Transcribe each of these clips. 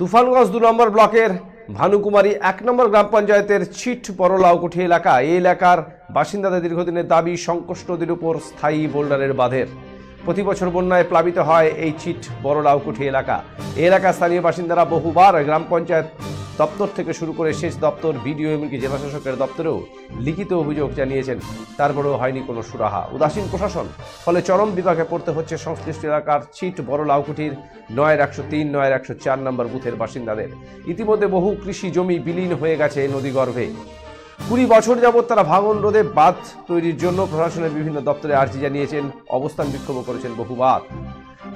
তুফানগঞ্জ দু নম্বর ব্লকের ভানুকুমারী এক নম্বর গ্রাম পঞ্চায়েতের ছিট বড়লাউকুঠি এলাকা এই এলাকার বাসিন্দাদের দীর্ঘদিনের দাবি সংকোষ নদীর উপর স্থায়ী বোল্ডারের বাঁধের। প্রতি বছর বন্যায় প্লাবিত হয় এই ছিট বড়লাউকুঠি এলাকা। এই এলাকার স্থানীয় বাসিন্দারা বহুবার গ্রাম পঞ্চায়েত দপ্তর থেকে শুরু করে শেষ দপ্তর, বিডিও এমনকি জেলাশাসকের দপ্তরেও লিখিত অভিযোগ জানিয়েছেন। তারপরেও হয়নি কোনো সুরাহা। উদাসীন প্রশাসন, ফলে চরম বিভাগে পড়তে হচ্ছে সংশ্লিষ্ট এলাকার ছিট বড় লাউকুঠির নয়ের একশো তিন নয়ের একশো চার নম্বর বুথের বাসিন্দাদের। ইতিমধ্যে বহু কৃষি জমি বিলীন হয়ে গেছে নদীগর্ভে। কুড়ি বছর যাবৎ তারা ভাঙন রোধে বাঁধ তৈরির জন্য প্রশাসনের বিভিন্ন দপ্তরে আর্জি জানিয়েছেন। অবস্থান বিক্ষোভ করেছেন বহুবার।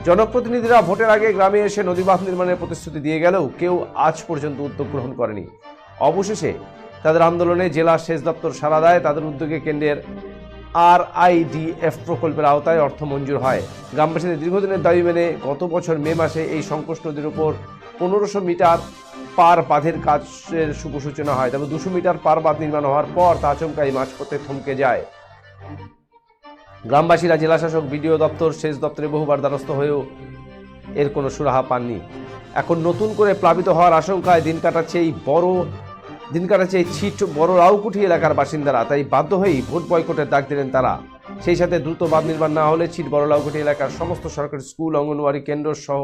জনপ্রতিনিধিরা ভোটের আগে গ্রামে এসে নদী বাঁধ নির্মাণের প্রতিশ্রুতি দিয়ে গেলেও কেউ আজ পর্যন্ত উদ্যোগ গ্রহণ করেনি। অবশেষে তাদের আন্দোলনে জেলা সেচ দপ্তর সাড়া দেয়, তাদের উদ্যোগে কেন্দ্রের আর আইডিএফ প্রকল্পের আওতায় অর্থ মঞ্জুর হয়। গ্রামবাসীদের দীর্ঘদিনের দাবি মেনে গত বছর মে মাসে এই সংকোষ নদীর উপর পনেরোশো মিটার পার বাঁধের কাজের শুভ সূচনা হয়। তবে দুশো মিটার পার বাঁধ নির্মাণ হওয়ার পর তা আচমকাই মাঝপথে থমকে যায়। গ্রামবাসীরা জেলাশাসক, বিডিও দপ্তর, সেচ দপ্তরে বহুবার দ্বারস্থ হয়েও এর কোনো সুরাহা পাননি। এখন নতুন করে প্লাবিত হওয়ার আশঙ্কায় দিন কাটাচ্ছে এই বড়, দিন কাটাচ্ছে এই ছিট, বড় রাউকুঠি এলাকার বাসিন্দারা। তাই বাধ্য হয়েই ভোট বয়কটের ডাক দিলেন তারা। সেই সাথে দ্রুত বাঁধ নির্মাণ না হলে ছিট, বড় লাউকুঠি এলাকার সমস্ত সরকারি স্কুল, অঙ্গনওয়াড়ি কেন্দ্র সহ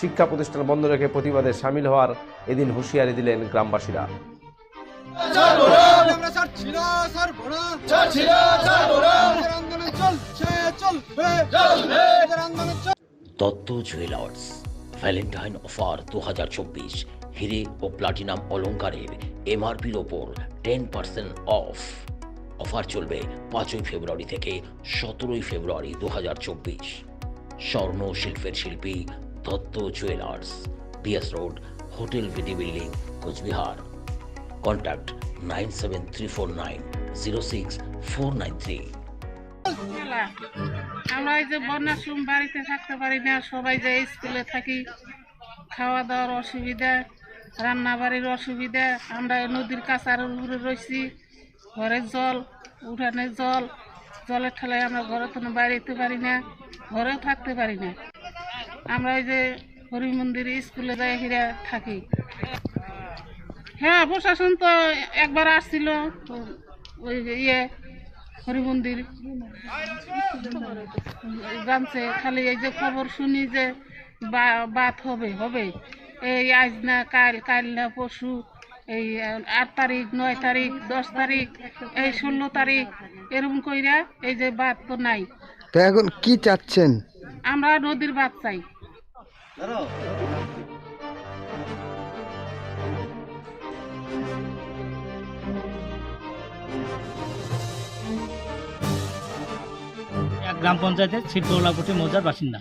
শিক্ষা প্রতিষ্ঠান বন্ধ রেখে প্রতিবাদে সামিল হওয়ার এদিন হুঁশিয়ারি দিলেন গ্রামবাসীরা। আমরা ছাড়ছি না, ছাড়বো না। আমাদের আন্দোলন চলছে, চলবে। আমাদের আন্দোলন দত্ত জুয়েলার্স ভ্যালেন্টাইন অফার দু হিরে ও প্লাটিনাম অলংকারের এমআরপির ওপর টেন পার্সেন্ট অফ। অফার চলবে পাঁচই ফেব্রুয়ারি থেকে সতেরোই ফেব্রুয়ারি দু হাজার চব্বিশ। স্বর্ণ শিল্পের শিল্পী Dutta jewellers BS road hotel BD building Cooch Behar. Contact nine seven three four nine zero six four nine three আমরা এই যে বন্যার সময় বাড়িতে থাকতে পারি না, সবাই যে স্কুলে থাকি, খাওয়া দাওয়ার অসুবিধা রান্না বাড়ির অসুবিধা, আমরা নদীর কাছার উপরে রয়েছি ঘরের জল উঠানের জল, জলের ঠেলায় আমরা ঘরে তো বাড়িতে পারি না, ঘরেও থাকতে পারি না। আমরা ওই যে হরি মন্দির স্কুলে যাই হিরা থাকি। হ্যাঁ প্রশাসন তো একবার আসছিল ওই যে ইয়ে হরি মন্দির জানছে খালি এই যে খবর শুনি যে বা- বাত হবে হবে। এই আজ না কাল কাল না পরশু এই আট তারিখ নয় তারিখ দশ তারিখ এই ষোলো তারিখ এরকম কইরা এই যে বাত তো নাই। তো এখন কি চাচ্ছেন? আমরা নদীর বাত চাই। গ্রাম পঞ্চায়েতের ছিটগোলাপুটি মৌজার বাসিন্দা।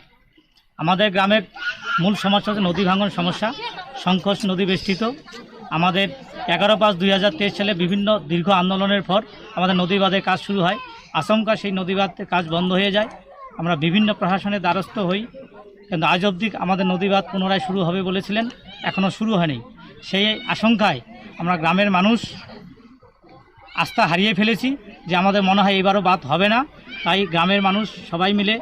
আমাদের গ্রামের মূল সমস্যা হচ্ছে নদী ভাঙন সমস্যা সংকোষ নদী বেষ্টিত। আমাদের এগারো পাঁচ দুই সালে বিভিন্ন দীর্ঘ আন্দোলনের পর আমাদের নদী কাজ শুরু হয়। আচমকা সেই নদী কাজ বন্ধ হয়ে যায়। আমরা বিভিন্ন প্রশাসনের দ্বারস্থ হই। কিন্তু আজ অবধি আমাদের নদী বাঁধ পুনরায় শুরু হবে বলেছিলেন এখনও শুরু হয়নি। সেই আশঙ্কায় আমরা গ্রামের মানুষ আস্থা হারিয়ে ফেলেছি যে আমাদের মনে হয় এবারও বাদ হবে না। তাই গ্রামের মানুষ সবাই মিলে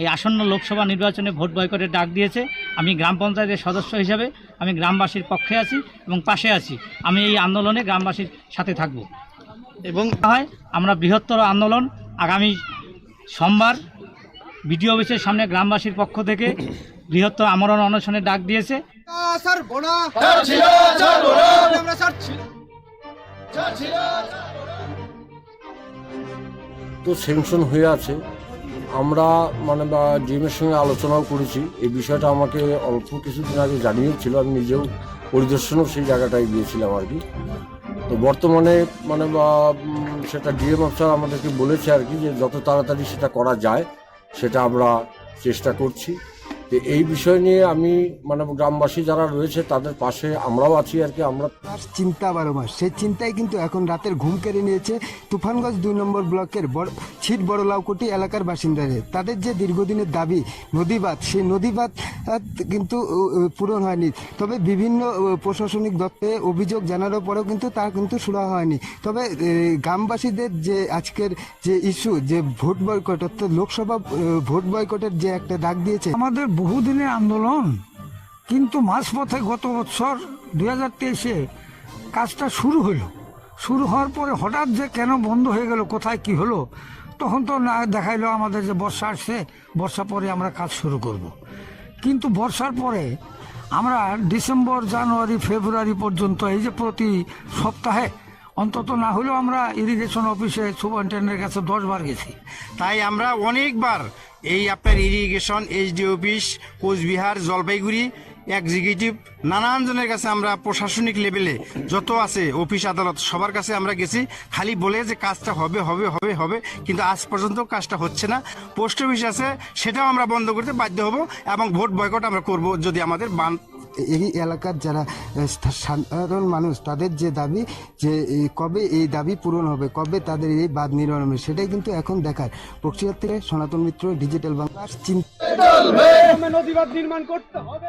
এই আসন্ন লোকসভা নির্বাচনে ভোট বয়কটের ডাক দিয়েছে। আমি গ্রাম পঞ্চায়েতের সদস্য হিসাবে আমি গ্রামবাসীর পক্ষে আছি এবং পাশে আছি। আমি এই আন্দোলনে গ্রামবাসীর সাথে থাকব। এবং হয় আমরা বৃহত্তর আন্দোলন আগামী সোমবার বিডিও অফিসের সামনে গ্রামবাসীর পক্ষ থেকে বৃহত্তর আমরণ অনশনের ডাক দিয়েছে। না। তো স্যাংশন হয়ে আছে। আমরা মানে ডিএমের সঙ্গে আলোচনাও করেছি। এই বিষয়টা আমাকে অল্প কিছুদিন আগে জানিয়েছিল। আমি নিজেও পরিদর্শনও সেই জায়গাটায় গিয়েছিলাম আর কি। তো বর্তমানে মানে সেটা ডিএম অফিসার আমাদেরকে বলেছে আর কি যে, যত তাড়াতাড়ি সেটা করা যায়, সেটা আমরা চেষ্টা করছি। এই বিষয় নিয়ে আমি মানে গ্রামবাসী যারা রয়েছে তাদের পাশে আমরাও আছি আর কি আমরা তার চিন্তা বারো মাস। সেই চিন্তায় কিন্তু এখন রাতের ঘুম কেড়ে নিয়েছে তুফানগঞ্জ দুই নম্বর ব্লকের বড় ছিট বড়লাউকুটি এলাকার বাসিন্দাদের। তাদের যে দীর্ঘদিনের দাবি নদীবাদ সেই নদীবাদ কিন্তু পূরণ হয়নি। তবে বিভিন্ন প্রশাসনিক দপ্তরে অভিযোগ জানানোর পরেও কিন্তু তা কিন্তু শুরু হয়নি। তবে গ্রামবাসীদের যে আজকের যে ইস্যু যে ভোট বয়কট অর্থাৎ লোকসভা ভোট বয়কটের যে একটা ডাক দিয়েছে আমাদের বহুদিনের আন্দোলন, কিন্তু মাঝপথে গত বছর দুই হাজার তেইশে কাজটা শুরু হলো শুরু হওয়ার পরে হঠাৎ যে কেন বন্ধ হয়ে গেল, কোথায় কি হলো, তখন তো না দেখাইলো আমাদের যে বর্ষা আসছে, বর্ষা পরে আমরা কাজ শুরু করব। কিন্তু বর্ষার পরে আমরা ডিসেম্বর, জানুয়ারি, ফেব্রুয়ারি পর্যন্ত এই যে প্রতি সপ্তাহে, অন্তত না হলেও আমরা ইরিগেশন অফিসে সুপারিনটেন্ডেন্টের কাছে দশ বার গেছি তাই আমরা অনেকবার এই আপনার irrigation HD office Coochbehar, Jalpaiguri executive নানান জনের কাছে আমরা প্রশাসনিক লেভেলে যত আছে অফিস আদালত, সবার কাছে আমরা গেছি। খালি বলে যে কাজটা হবে হবে হবে হবে, কিন্তু আজ পর্যন্ত কাজটা হচ্ছে না। পোস্ট অফিস আছে, সেটাও আমরা বন্ধ করতে বাধ্য হব এবং ভোট বয়কট আমরা করব যদি আমাদের বান এই এলাকার যারা সাধারণ মানুষ তাদের যে দাবি যে কবে এই দাবি পূরণ হবে কবে তাদের এই বাদ নির্মাণ হবে সেটাই কিন্তু এখন দেখার থেকে সনাতন মিত্র ডিজিটাল বাংলা চিন্তা নির্মাণ করতে হবে